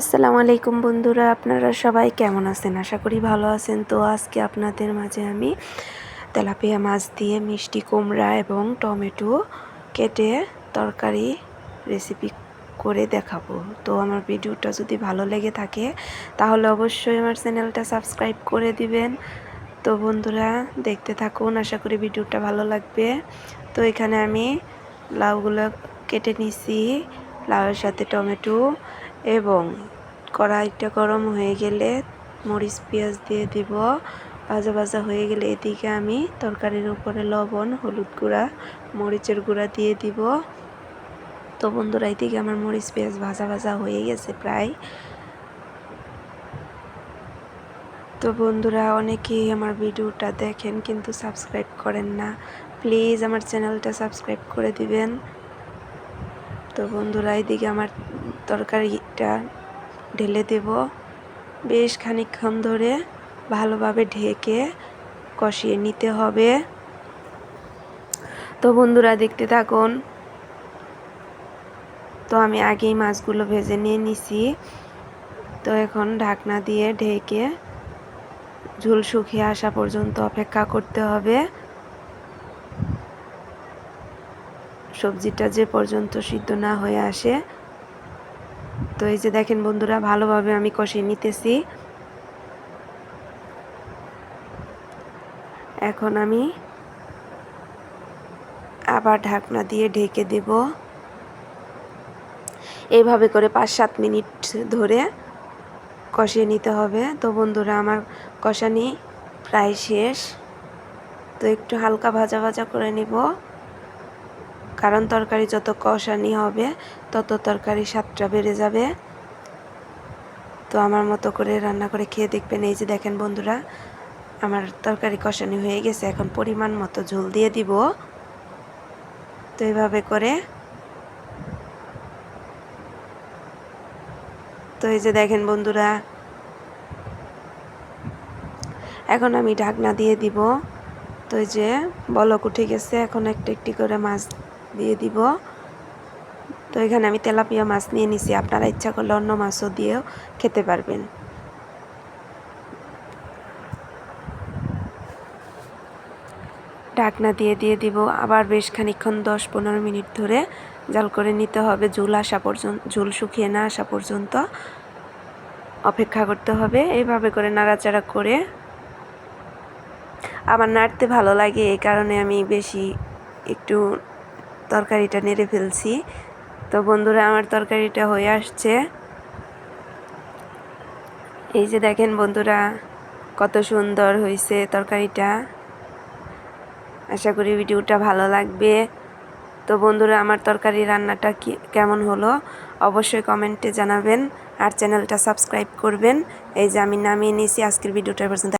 আসসালামু আলাইকুম বন্ধুরা, আপনারা সবাই কেমন আছেন? আশা করি ভালো আছেন। তো আজকে আপনাদের মাঝে আমি তেলাপিয়া মাছ দিয়ে মিষ্টি কুমড়া এবং টমেটো কেটে তরকারি রেসিপি করে দেখাবো। তো আমার ভিডিওটা যদি ভালো লেগে থাকে, তাহলে অবশ্যই আমার চ্যানেলটা সাবস্ক্রাইব করে দিবেন। তো বন্ধুরা, দেখতে থাকুন, আশা করি ভিডিওটা ভালো লাগবে। তো এখানে আমি লাউগুলো কেটে নিছি, লাউয়ের সাথে টমেটো এবং কড়াইটা গরম হয়ে গেলে মরিচ পেঁয়াজ দিয়ে দিব। ভাজা ভাজা হয়ে গেলে এদিকে আমি তরকারির উপরে লবণ, হলুদ গুঁড়া, মরিচের গুঁড়া দিয়ে দিব। তো বন্ধুরা, এদিকে আমার মরিচ পেঁয়াজ ভাজা ভাজা হয়ে গেছে প্রায়। তো বন্ধুরা, অনেকেই আমার ভিডিওটা দেখেন কিন্তু সাবস্ক্রাইব করেন না। প্লিজ আমার চ্যানেলটা সাবস্ক্রাইব করে দিবেন। তো বন্ধুরা, এদিকে আমার তরকারিটা ঢেলে দেব। বেশ খানিকক্ষণ ধরে ভালোভাবে ঢেকে কষিয়ে নিতে হবে। তো বন্ধুরা, দেখতে থাকুন। তো আমি আগেই মাছগুলো ভেজে নিয়ে নিছি। তো এখন ঢাকনা দিয়ে ঢেকে ঝুল শুকিয়ে আসা পর্যন্ত অপেক্ষা করতে হবে। সবজিটা যে পর্যন্ত সিদ্ধ না হয়ে আসে। তো এই যে দেখেন বন্ধুরা, ভালোভাবে আমি কষিয়ে নিতেছি। এখন আমি আবার ঢাকনা দিয়ে ঢেকে দেব। এইভাবে করে পাঁচ সাত মিনিট ধরে কষিয়ে নিতে হবে। তো বন্ধুরা, আমার কষানি প্রায় শেষ। তো একটু হালকা ভাজা ভাজা করে নিব। কারণ তরকারি যত কষানি হবে, তত তরকারি স্বাদটা বেড়ে যাবে। তো আমার মতো করে রান্না করে খেয়ে দেখবেন। এই যে দেখেন বন্ধুরা, আমার তরকারি কষানি হয়ে গেছে, এখন পরিমাণ মতো ঝোল দিয়ে দিব। তো এইভাবে করে তো এই যে দেখেন বন্ধুরা, এখন আমি ঢাকনা দিয়ে দিব। তো এই যে বলক উঠে গেছে, এখন একটা একটি করে মাছ দিয়ে দিব। তো এখানে আমি তেলাপিয়া মাছ নিয়ে নিছি। আপনারা ইচ্ছা করলে অন্য মাছও দিয়েও খেতে পারবেন। ঢাকনা দিয়ে দিয়ে দিব। আবার বেশ খানিক্ষণ দশ পনেরো মিনিট ধরে জাল করে নিতে হবে। ঝুল আসা পর্যন্ত ঝুল শুকিয়ে না আসা পর্যন্ত অপেক্ষা করতে হবে। এইভাবে করে নাড়াচাড়া করে আমার নাড়তে ভালো লাগে। এই কারণে আমি বেশি একটু তরকারিটা নেড়ে ফেলছি। তো বন্ধুরা, আমার তরকারিটা হয়ে আসছে। এই যে দেখেন বন্ধুরা, কত সুন্দর হয়েছে তরকারিটা। আশা করি ভিডিওটা ভালো লাগবে। তো বন্ধুরা, আমার তরকারি রান্নাটা কেমন হলো অবশ্যই কমেন্টে জানাবেন। আর চ্যানেলটা সাবস্ক্রাইব করবেন। এই যে আমি নামিয়ে নিয়েছি, আজকের ভিডিওটা পর্যন্ত।